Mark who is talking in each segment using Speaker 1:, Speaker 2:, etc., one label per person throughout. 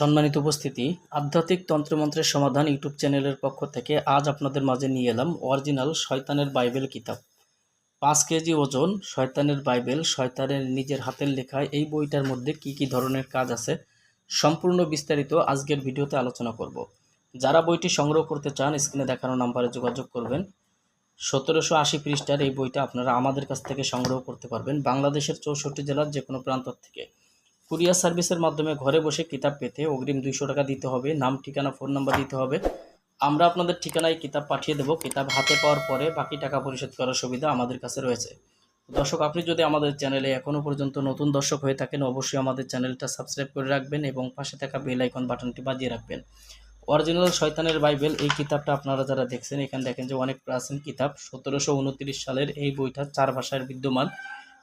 Speaker 1: সম্মানিত উপস্থিতি, আধ্যাত্মিক তন্ত্রমন্ত্রের সমাধান ইউটিউব চ্যানেলের পক্ষ থেকে আজ আপনাদের মাঝে নিয়ে এলাম অরিজিনাল শয়তানের বাইবেল কিতাব। পাঁচ কেজি ওজন, শয়তানের বাইবেল, শয়তানের নিজের হাতের লেখা, এই বইটার মধ্যে কি কি ধরনের কাজ আছে সম্পূর্ণ বিস্তারিত আজকের ভিডিওতে আলোচনা করব। যারা বইটি সংগ্রহ করতে চান, স্ক্রিনে দেখানো নাম্বারে যোগাযোগ করবেন। সতেরোশো আশি পৃষ্ঠার এই বইটা আপনারা আমাদের কাছ থেকে সংগ্রহ করতে পারবেন বাংলাদেশের চৌষট্টি জেলার যে কোনো প্রান্ত থেকে। কুরিয়ার সার্ভিসের মাধ্যমে ঘরে বসে কিতাব পেতে অগ্রিম দুইশো টাকা দিতে হবে, নাম, ঠিকানা, ফোন নাম্বার দিতে হবে। আমরা আপনাদের ঠিকানায় কিতাব পাঠিয়ে দেবো, কিতাব হাতে পাওয়ার পরে বাকি টাকা পরিশোধ করার সুবিধা আমাদের কাছে রয়েছে। দর্শক, আপনি যদি আমাদের চ্যানেলে এখনও পর্যন্ত নতুন দর্শক হয়ে থাকেন, অবশ্যই আমাদের চ্যানেলটা সাবস্ক্রাইব করে রাখবেন এবং পাশে থাকা বেল আইকন বাটনটি বাজিয়ে রাখবেন। অরিজিনাল শয়তানের বাইবেল, এই কিতাবটা আপনারা যারা দেখছেন, এখানে দেখেন যে অনেক প্রাচীন কিতাব। সতেরোশো উনত্রিশ সালের এই বইটা চার ভাষায় বিদ্যমান।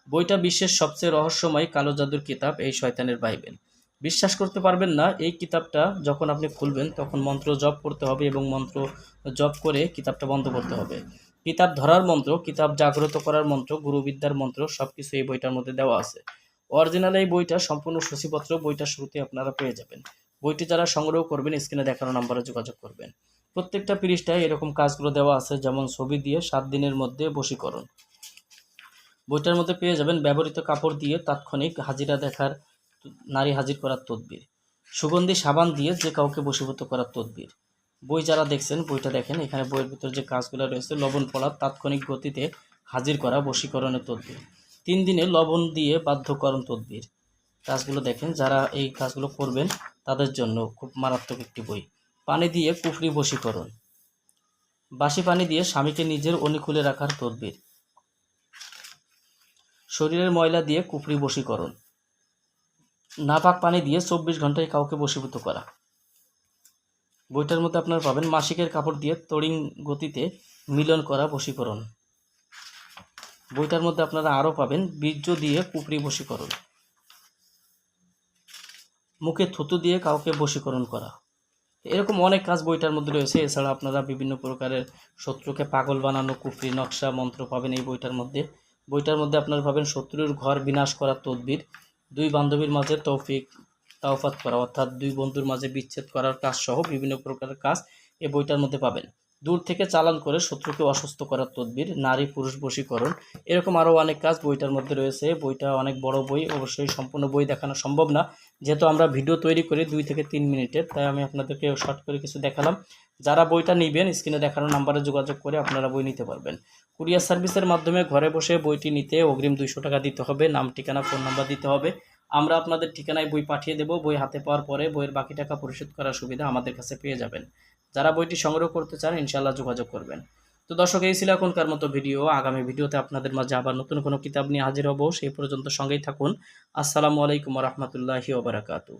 Speaker 1: বইটা বিশ্বের সবচেয়ে রহস্যময় কালো জাদুর কিতাব, এই শয়তানের বাইবেল। বিশ্বাস করতে পারবেন না, এই কিতাবটা যখন আপনি খুলবেন, তখন মন্ত্র জপ করতে হবে এবং মন্ত্র জপ করে কিতাবটা বন্ধ করতে হবে। কিতাব ধরার মন্ত্র, কিতাব জাগ্রত করার মন্ত্র, গুরুবিদ্যার মন্ত্র সব কিছু এই বইটার মধ্যে দেওয়া আছে। অরিজিনাল এই বইটা, সম্পূর্ণ সূচিপত্র বইটা শুরুতে আপনারা পেয়ে যাবেন। বইটি যারা সংগ্রহ করবেন, স্ক্রিনে দেখানো নাম্বারে যোগাযোগ করবেন। প্রত্যেকটা পৃষ্ঠায় এরকম কাজগুলো দেওয়া আছে, যেমন ছবি দিয়ে সাত দিনের মধ্যে বশীকরণ। বইটার মধ্যে পেয়ে যাবেন ব্যবহৃত কাপড় দিয়ে তাৎক্ষণিক হাজিরা দেখার নারী হাজির করার তদবির, সুগন্ধি সাবান দিয়ে যে কাউকে বশীভূত করার তদবির। বই যারা দেখছেন, বইটা দেখেন, এখানে বইয়ের ভিতর যে কাজগুলো রয়েছে, লবণ পড়া তাৎক্ষণিক গতিতে হাজির করা বশীকরণের তদবির। তিন দিনে লবণ দিয়ে বাধ্যকরণ তদবির। কাজগুলো দেখেন, যারা এই কাজগুলো করবেন, তাদের জন্য খুব মারাত্মক একটি বই। পানি দিয়ে কুফরি বশীকরণ। বাসি পানি দিয়ে স্বামীকে নিজের অনুকূলে রাখার তদবির। শরীরের ময়লা দিয়ে কুফরি বশীকরণ। নাপাক পানি দিয়ে চব্বিশ ঘন্টায় কাউকে বশীভূত করা। বইটার মধ্যে আপনারা পাবেন মাসিকের কাপড় দিয়ে তড়িং গতিতে মিলন করা বশীকরণ। বইটার মধ্যে আপনারা আরও পাবেন বীর্য দিয়ে কুফরি বশীকরণ। মুখে থুতু দিয়ে কাউকে বশীকরণ করা। এরকম অনেক কাজ বইটার মধ্যে রয়েছে। এছাড়া আপনারা বিভিন্ন প্রকারের শত্রুকে পাগল বানানো কুফরি নকশা, মন্ত্র পাবেন এই বইটার মধ্যে। বইটার মধ্যে আপনারা পাবেন শত্রুর ঘর বিনাশ করার তদবির। দুই বান্ধবীর মাঝে তৌফিক, তাওফাত করা। অর্থাৎ দুই বন্ধুর মাঝে বিচ্ছেদ করার কাজ সহ বিভিন্ন প্রকারের কাজ এই বইটার মধ্যে পাবেন। দূর থেকে চালান করে শত্রুকে অসুস্থ করার তদবির, নারী পুরুষ বশীকরণ। এরকম আরও অনেক কাজ বইটার মধ্যে রয়েছে। বইটা অনেক বড় বই, অবশ্যই সম্পূর্ণ বই দেখানো সম্ভব না। যেহেতু আমরা ভিডিও তৈরি করি দুই থেকে তিন মিনিটের তাই আমি আপনাদেরকে শর্ট করে কিছু দেখালাম। যারা বইটা নেবেন, স্ক্রিনে দেখানো নাম্বারে যোগাযোগ করে আপনারা বই নিতে পারবেন। কুরিয়ার সার্ভিসের মাধ্যমে ঘরে বসে বইটি নিতে অগ্রিম দুইশো টাকা দিতে হবে, নাম, ঠিকানা, ফোন নাম্বার দিতে হবে। আমরা আপনাদের ঠিকানায় বই পাঠিয়ে দেব। বই হাতে পাওয়ার পরে বইয়ের বাকি টাকা পরিশোধ করার সুবিধা আমাদের কাছে পেয়ে যাবেন। যারা বইটি সংগ্রহ করতে চান ইনশাল্লাহ যোগাযোগ করবেন। তো দর্শক, এই ছিল এখনকার মতো ভিডিও। আগামী ভিডিওতে আপনাদের মাঝে আবার নতুন কোনো কিতাব নিয়ে হাজির হব। সেই পর্যন্ত সঙ্গেই থাকুন। আসসালামু আলাইকুম রহমতুল্লাহি ওবরাকাতু